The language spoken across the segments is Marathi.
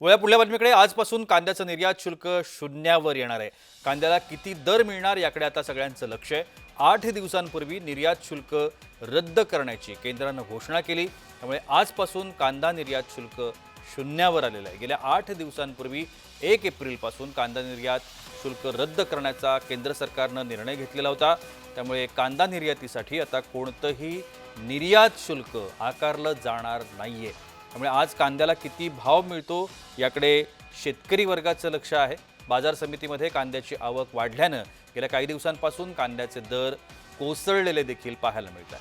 वळ्या पुढल्या बातमीकडे. आजपासून कांद्याचं निर्यात शुल्क शून्यावर येणार आहे. कांद्याला किती दर मिळणार याकडे आता सगळ्यांचं लक्ष आहे. आठ दिवसांपूर्वी निर्यात शुल्क रद्द करण्याची केंद्रानं घोषणा केली. त्यामुळे आजपासून कांदा निर्यात शुल्क शून्यावर आलेलं आहे. गेल्या आठ दिवसांपूर्वी एक एप्रिलपासून कांदा निर्यात शुल्क रद्द करण्याचा केंद्र सरकारनं निर्णय घेतलेला होता. त्यामुळे कांदा निर्यातीसाठी आता कोणतंही निर्यात शुल्क आकारलं जाणार नाही आहे त्यामुळे आज कांद्याला किती भाव मिळतो याकडे शेतकरी वर्गाचं लक्ष आहे. बाजार समितीमध्ये कांद्याची आवक वाढल्यानं गेल्या काही दिवसांपासून कांद्याचे दर कोसळलेले देखील पाहायला मिळतात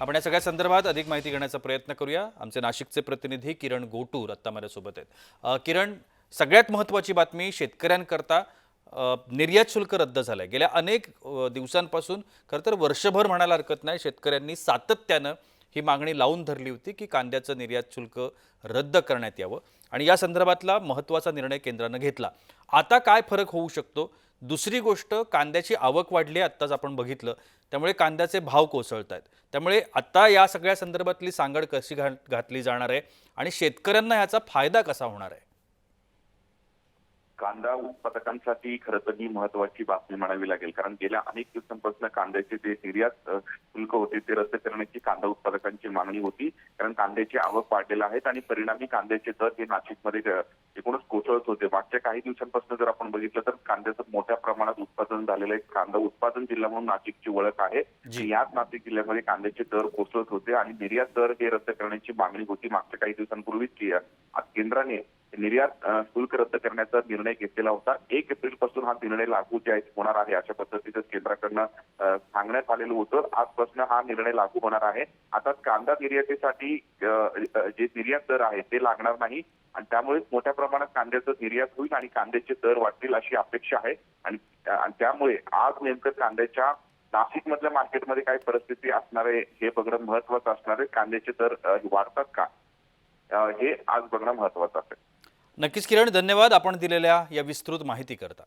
आपण या सगळ्या संदर्भात अधिक माहिती घेण्याचा प्रयत्न करूया. आमचे नाशिकचे प्रतिनिधी किरण गोटूर आत्ता माझ्यासोबत आहेत. किरण सगळ्यात महत्त्वाची बातमी शेतकऱ्यांकरता निर्यात शुल्क रद्द झालं आहे गेल्या अनेक दिवसांपासून खरं तर वर्षभर म्हणायला हरकत नाही शेतकऱ्यांनी सातत्यानं ही मागणी लावून धरली होती की कांद्याचं निर्यात शुल्क रद्द करण्यात यावं. आणि या संदर्भातला महत्त्वाचा निर्णय केंद्रानं घेतला. आता काय फरक होऊ शकतो? दुसरी गोष्ट कांद्याची आवक वाढली आहे आत्ताच आपण बघितलं. त्यामुळे कांद्याचे भाव कोसळत आहेत त्यामुळे आत्ता या सगळ्या संदर्भातली सांगड कशी घा घातली जाणार आहे? आणि शेतकऱ्यांना ह्याचा फायदा कसा होणार आहे? कांदा उत्पादकांसाठी खरं तर ही महत्वाची बातमी म्हणावी लागेल. कारण गेल्या अनेक दिवसांपासून कांद्याचे जे निर्यात शुल्क होते ते रद्द करण्याची कांदा उत्पादकांची मागणी होती. कारण कांद्याची आवक वाढलेला आहेत आणि परिणामी कांद्याचे दर हे नाशिकमध्ये एकूणच कोसळत होते. मागच्या काही दिवसांपासून जर आपण बघितलं तर कांद्याचं मोठ्या प्रमाणात उत्पादन झालेलं आहे. कांदा उत्पादन जिल्हा म्हणून नाशिकची ओळख आहे. याच नाशिक जिल्ह्यामध्ये कांद्याचे दर कोसळत होते आणि निर्यात दर हे रद्द करण्याची मागणी होती मागच्या काही दिवसांपूर्वीच. केंद्राने निर्यात शुल्क रद्द करण्याचा निर्णय घेतलेला होता. एक एप्रिलपासून हा निर्णय लागू जे आहे होणार आहे अशा पद्धतीचं केंद्राकडनं सांगण्यात आलेलं होतं. आजपासून हा निर्णय लागू होणार आहे. आता कांदा निर्यातीसाठी जे निर्यात दर आहे ते लागणार नाही आणि त्यामुळेच मोठ्या प्रमाणात कांद्याचं निर्यात होईल आणि कांद्याचे दर वाढतील अशी अपेक्षा आहे. आणि त्यामुळे आज नेमकं कांद्याच्या नाशिक मधल्या मार्केटमध्ये काय परिस्थिती असणार आहे हे बघणं महत्वाचं असणार आहे. कांद्याचे दर वाढतात का? हे आज बघणं महत्वाचं असेल नक्कीच किरण धन्यवाद. आपण दिलेल्या या विस्तृत माहिती करता